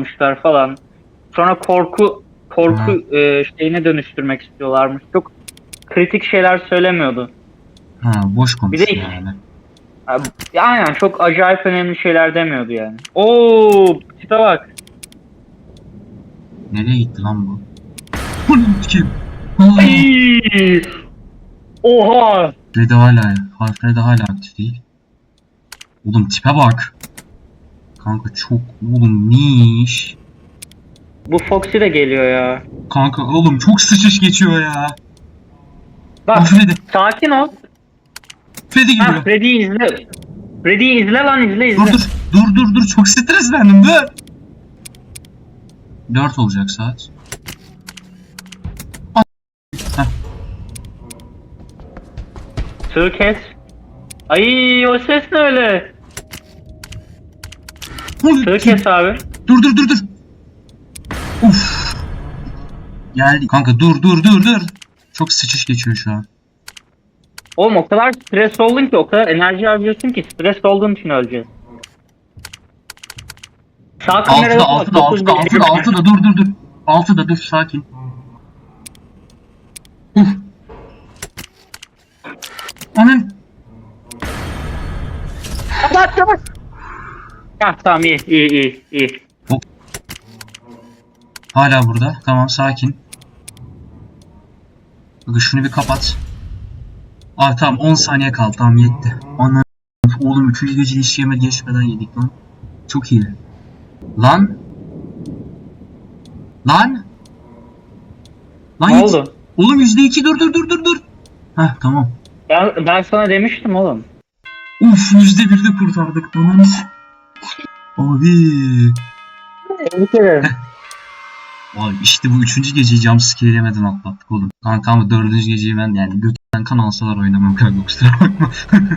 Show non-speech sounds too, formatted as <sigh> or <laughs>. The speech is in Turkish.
yapmışlar falan. Sonra korku korku e, şeyine dönüştürmek istiyorlarmış. Çok kritik şeyler söylemiyordu. Ha boş konuşuyor Bir de- yani. Abi, aynen çok acayip önemli şeyler demiyordu yani. Oo, tipe bak. Nereye gitti lan bu? Bu kim? Aa, Ay! Oha! Freddy hala, ha, Freddy hala aktif değil. Oğlum tipe bak. Kanka çok oğlum niş. Bu Foxy de geliyor ya. Kanka oğlum çok sıçış geçiyor ya. Bak Freddy. sakin ol. Freddy Ha, geliyor. Freddy'yi izle. Freddy'yi izle lan izle izle. Dur dur. Dur dur dur. Çok streslendim. Dur. 4 olacak saat. Sığ kes. Ay o ses ne öyle? Sığ kes abi. Dur dur dur dur. Uf. Geldi. Kanka dur dur dur dur. Çok sıçış geçiyor şu an. Oğlum o kadar stres oldun ki o kadar enerji harcıyorsun ki stres olduğun için öleceğiz. Sağ kamerada Altıda bak, altıda altıda altıda dur dur dur. Altıda dur sakin. Uf. Aman. Kapat kapat. Ya tamam iyi iyi iyi iyi. Hala burada. Tamam sakin. Bakın şunu bir kapat. Abi tamam 10 saniye kaldı. Tamam yetti. Ana oğlum 3. gece hiç yeme geçmeden yedik lan. Çok iyi. Lan. Lan. Lan Ne oldu? Oğlum %2 dur dur dur dur dur. Heh tamam. Ben, ben sana demiştim oğlum. Uf %1 de kurtardık. Ananı Abi. Tebrik ederim. Abi işte bu üçüncü geceyi jumpscare yemeden atlattık oğlum. Kanka ama dördüncü geceyi ben yani götünden kan alsalar oynamam kanka kusura bakma. <laughs>